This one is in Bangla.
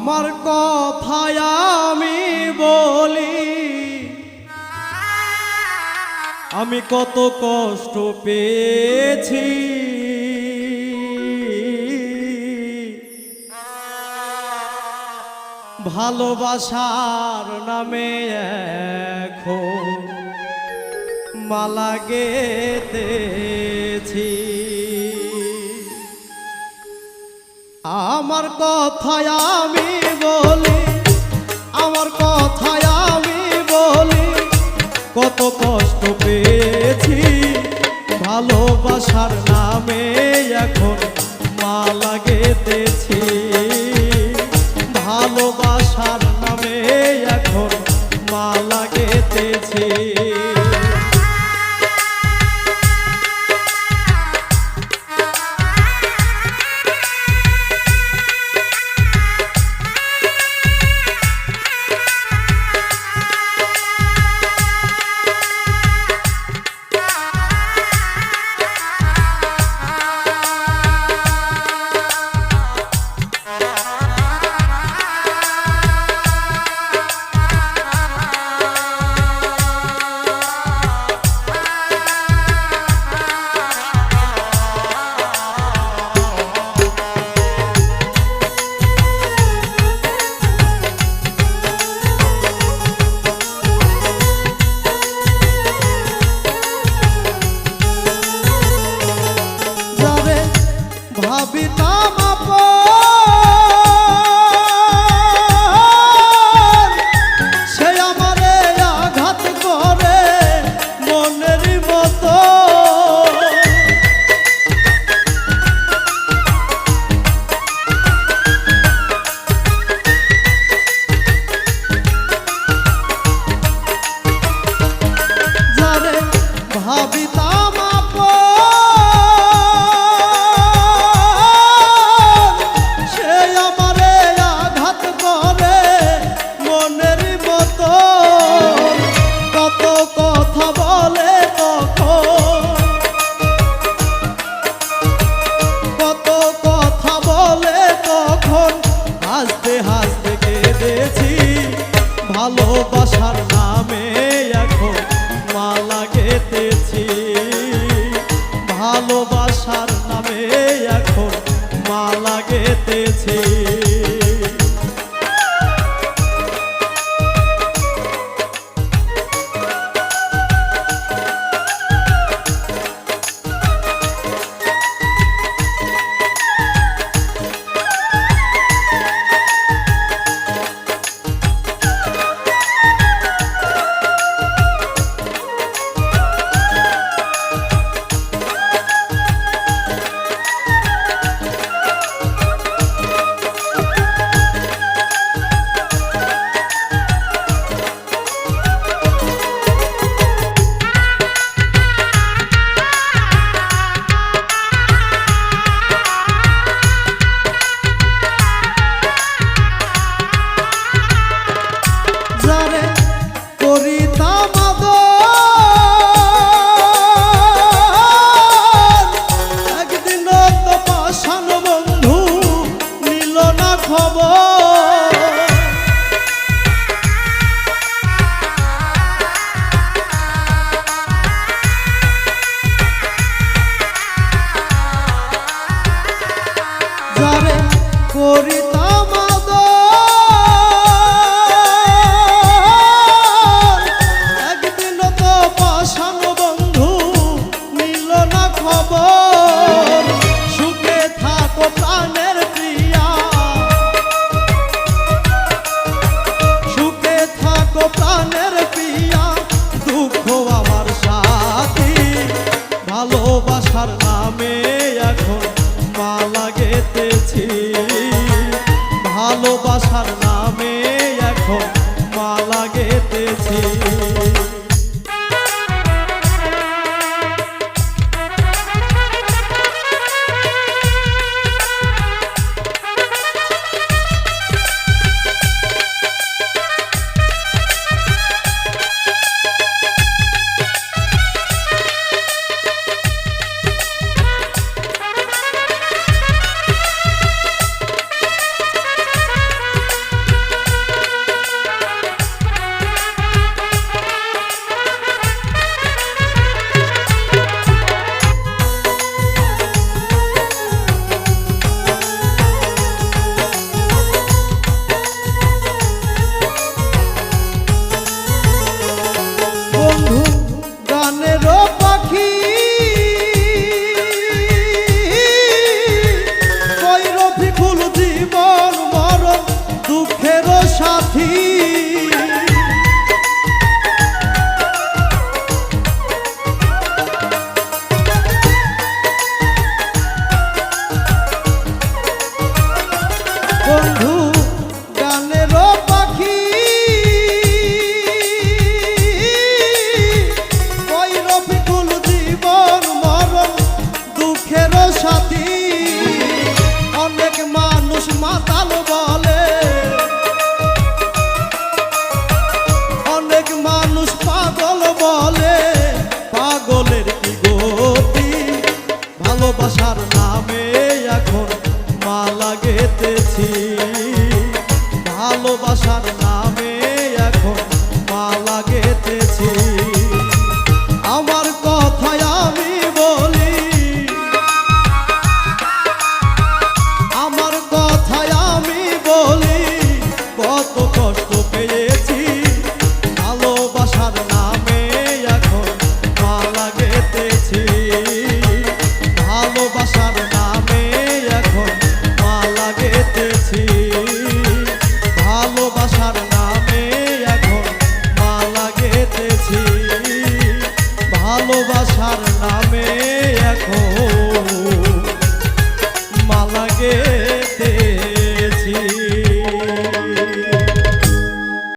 আমার কথায় আমি বলি আমি কত কষ্ট পেয়েছি। ভালোবাসার নামে এখন মালা গেতেছি আমার কথায় আমি বলি ভাবিতা ভালোবাসার নামে এখন মালা গেতেছি